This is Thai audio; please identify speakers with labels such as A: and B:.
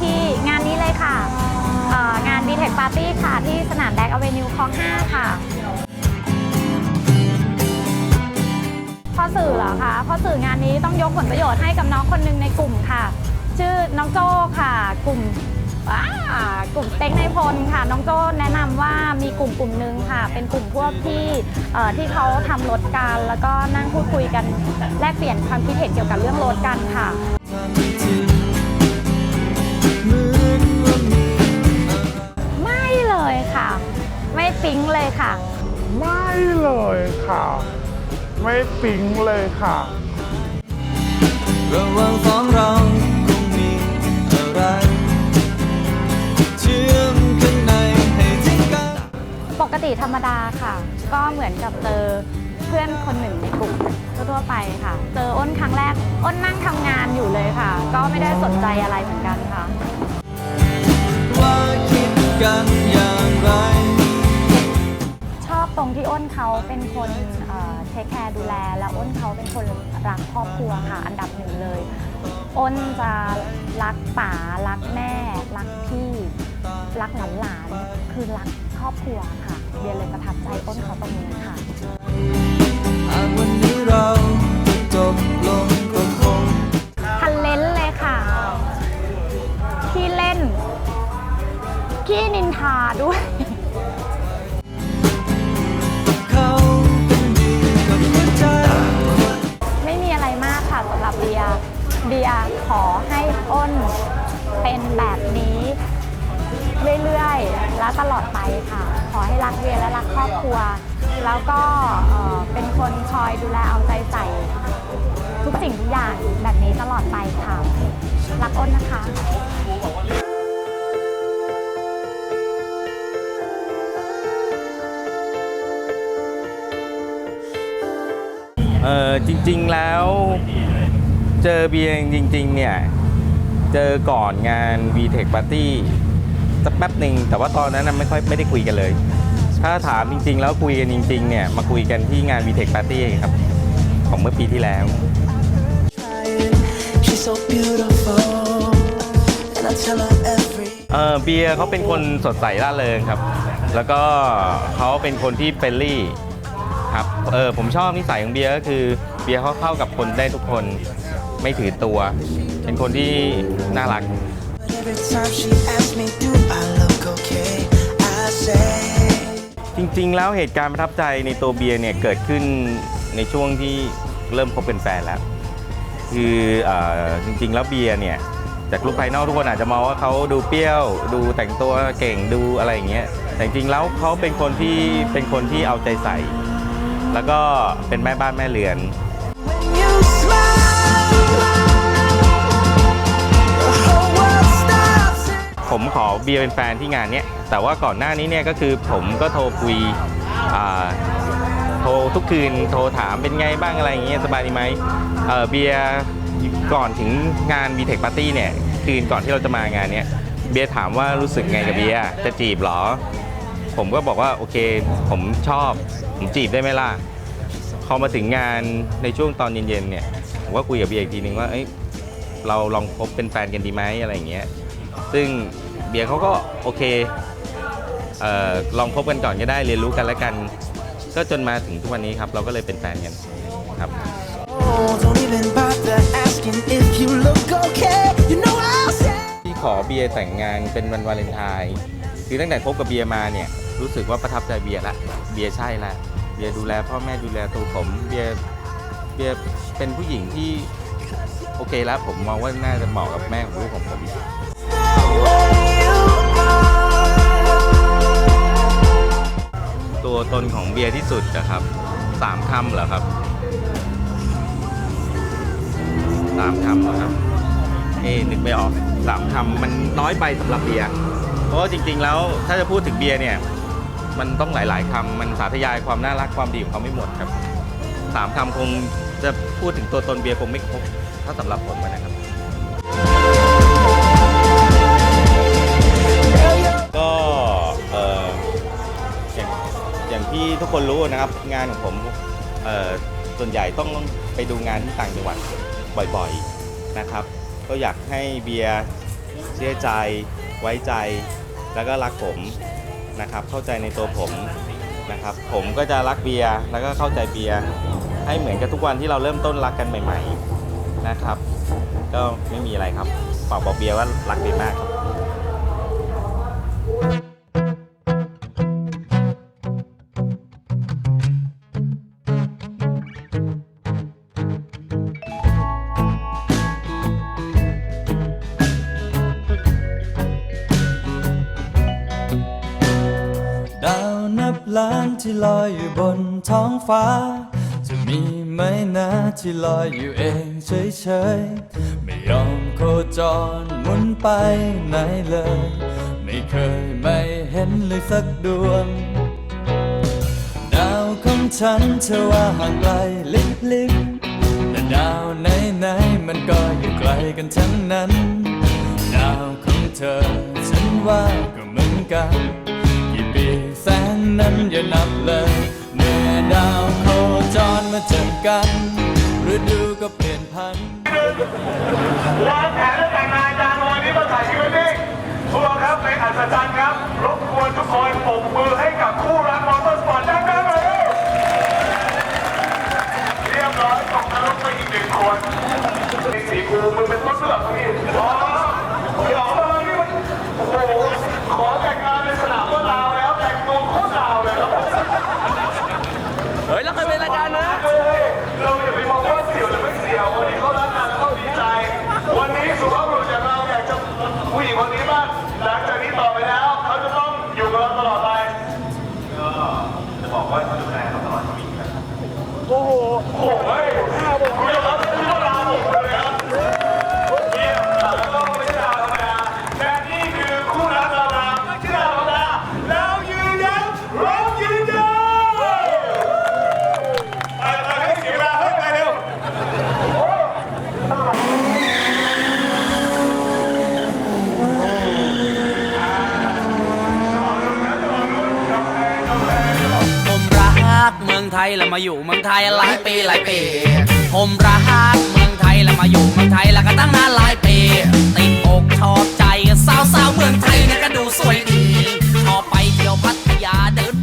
A: ที่งานนี้เลยค่ะ
B: งาน d t e c h Party ค่ะ ที่สนามแดกอเวนิวคลอง 5 ค่ะพ่อสื่อเหรอคะพ่อสื่องานนี้ต้องยกผลประโยชน์ให้กับน้องคนหนึ่งในกลุ่มค่ะ ชื่อน้องโจ้ค่ะ กลุ่มกลุ่มสเต็กในพลค่ะ น้องโจ้แนะนำว่ามีกลุ่มกลุ่มหนึ่งค่ะ เป็นกลุ่มพวกที่ที่เขาทำรถกันแล้วก็นั่งพูดคุยกันแลกเปลี่ยนความคิดเห็นเกี่ยวกับเรื่องรถกันค่ะ ค่ะ ไม่ปิ๊งเลยค่ะ
C: ไม่เลยค่ะ ไม่ปิ๊งเลยค่ะ
D: ระหว่างสองเราคงมีอะไรเชื่อมข้างในให้ถึงกัน
B: ปกติธรรมดาค่ะ ก็เหมือนกับเจอเพื่อนคนหนึ่งในกลุ่มทั่วๆไปค่ะ เจออ้นครั้งแรก อ้นนั่งทำงานอยู่เลยค่ะ ก็ไม่ได้สนใจอะไรเหมือนกันค่ะ
D: ว่าคิด กันอย่างไร
B: ชอบตรงที่อ้นเขาเป็นคนเทคแคร์ดูแล แล้วอ้นเขาเป็นคนรักครอบครัวค่ะ อันดับหนึ่งเลย อ้นจะรักป๋ารักแม่ รักพี่ รักหลานๆคือรักครอบครัวค่ะ เบียร์เลยประทับใจอ้นเขาตรงนี้ค่ะ
D: จ
B: ริง
E: ๆแล้วเจอเบียร์จริง ๆ เนี่ย เจอก่อนงาน VTech Party สักแป๊บหนึ่งแต่ว่าตอนนั้นนะไม่ค่อยไม่ได้คุยกันเลย ถ้าถามจริง ๆ แล้วคุยกันจริง ๆ เนี่ย มาคุยกันที่งาน VTech Party ครับ ของเมื่อปีที่แล้ว
F: She's so beautiful, and I tell her every
E: เออเบียร์เขาเป็นคนสดใสร่าเริงครับ แล้วก็เขาเป็นคนที่เฟรนลี่ ครับเออผมชอบนิสัยของเบียร์ก็คือเบียร์เขาเข้ากับคนได้ทุกคนไม่ถือตัว เป็นคนที่น่ารัก
F: But every time she asks me, do I look okay? I say,
E: จริงๆ แล้วเหตุการณ์ประทับใจในตัวเบียร์เนี่ยเกิดขึ้นในช่วงที่เริ่มคบเป็นแฟนแล้ว คือเออจริงๆ แล้วเบียร์เนี่ยจากรูปภายนอกทุกคนอาจจะมองว่าเขาดูเปรี้ยว ดูแต่งตัวเก่งดูอะไรอย่างเงี้ยแต่จริงๆแล้วเขาเป็นคนที่เป็นคนที่เอาใจใส่ แล้วก็เป็นแม่บ้านแม่เรือน ผมขอเบียร์เป็นแฟนที่งานเนี้ยแต่ว่าก่อนหน้านี้เนี่ยก็คือผมก็โทรคุยโทรทุกคืนโทรถามเป็นไงบ้างอะไรอย่างเงี้ยสบายดีไหมเเบียร์ก่อนถึงงาน b ีเทคปาร์ตี้เนี่ยคืนก่อนที่เราจะมางานเนี้ยเบียร์ถามว่ารู้สึกไงกับเบียร์จะจีบหรอ ผมก็บอกว่าโอเค ผมชอบ ผมจีบได้ไหมล่ะพอมาถึงงานในช่วงตอนเย็นๆเนี่ยผมก็คุยกับเบียร์อีกทีนึงว่าเอ้ยเราลองคบเป็นแฟนกันดีไหมอะไรอย่างเงี้ยซึ่งเบียร์เขาก็โอเคเอ่อลองคบกันก่อนก็ได้เรียนรู้กันแล้วกัน ก็จนมาถึงทุกวันนี้ครับ เราก็เลยเป็นแฟนกันครับ
F: Oh, don't even bother asking if you look okay. You know I'll say.
E: ที่ขอเบียร์แต่งงานเป็นวันวาเลนไทน์คือตั้งแต่คบกับเบียร์มาเนี่ย รู้สึกว่าประทับใจเบียร์ละเบียร์ใช่ละเบียร์ดูแลพ่อแม่ดูแลตัวผมเบียร์เบียร์เป็นผู้หญิงที่โอเคแล้วผมมองว่าน่าจะเหมาะกับแม่ของลูกของผมตัวตนของเบียร์ที่สุดนะครับสามคำเหรอครับสามคำนะครับเอ๊นึกไม่ออกสามคำมันน้อยไปสำหรับเบียร์เพราะว่าจริงๆแล้วถ้าจะพูดถึงเบียร์เนี่ย มันต้องหลาย ๆคำมันสาธยายความน่ารักความดีของเขาไม่หมดครับสามคำคงจะพูดถึงตัวตนเบียร์คงไม่ครบถ้าสำหรับผมนะครับ ก็เอ่ออย่างอย่างที่ทุกคนรู้นะครับ งานของผมเอ่อส่วนใหญ่ต้องไปดูงานที่ต่างจังหวัดบ่อยๆนะครับ ก็อยากให้เบียร์เชื่อใจไว้ใจแล้วก็รักผม นะครับ เข้าใจในตัวผมนะครับ ผมก็จะรักเบียร์แล้วก็เข้าใจเบียร์ให้เหมือนกับทุกวันที่เราเริ่มต้นรักกันใหม่ ๆนะครับ ก็ไม่มีอะไรครับฝากบอกเบียร์ว่ารักเบียร์มากครับ
D: ที่ลอยอยู่บนท้องฟ้า จะมีไหมนะที่ลอยอยู่เองเฉยๆ ไม่ยอมโคจรหมุนไปไหนเลย ไม่เคยไม่เห็นเลยสักดวง ดาวของฉันเธอว่าห่างไกลลิบลิบแต่ดาวไหนไหนๆมันก็อยู่ไกลกันทั้งนั้น ดาวของเธอฉันว่าก็เหมือนกันกี่ปีแสน นั้นอย่านับเลย เมื่อดาวโคจรมาเจอกันฤดูก็เปลี่ยนพัน
C: วางแผนและแต่งงานกันวันนี้มาถ่ายพรีเวดดิ้งทุกคนครับในอัศจรรย์ครับ รบกวนทุกคนปรบมือให้กับคู่รักมอเตอร์สปอร์ตดังๆเลยเรียบร้อยตกนรกไปอีกหนึ่งคนนี่สีกูมึงเป็นต้นเสือกพี่ องไทยแล้วมาอยู่
A: เมืองไทย
C: หลายปีหลายปี ผมรักเมืองไทยแล้วมาอยู่เมืองไทยแล้วก็ตั้งนานหลายปี ติดอกชอบใจสาวสาว
A: เมืองไทยนะก็ดูสวยดีชอบไปเที่ยวพัทยาเดิน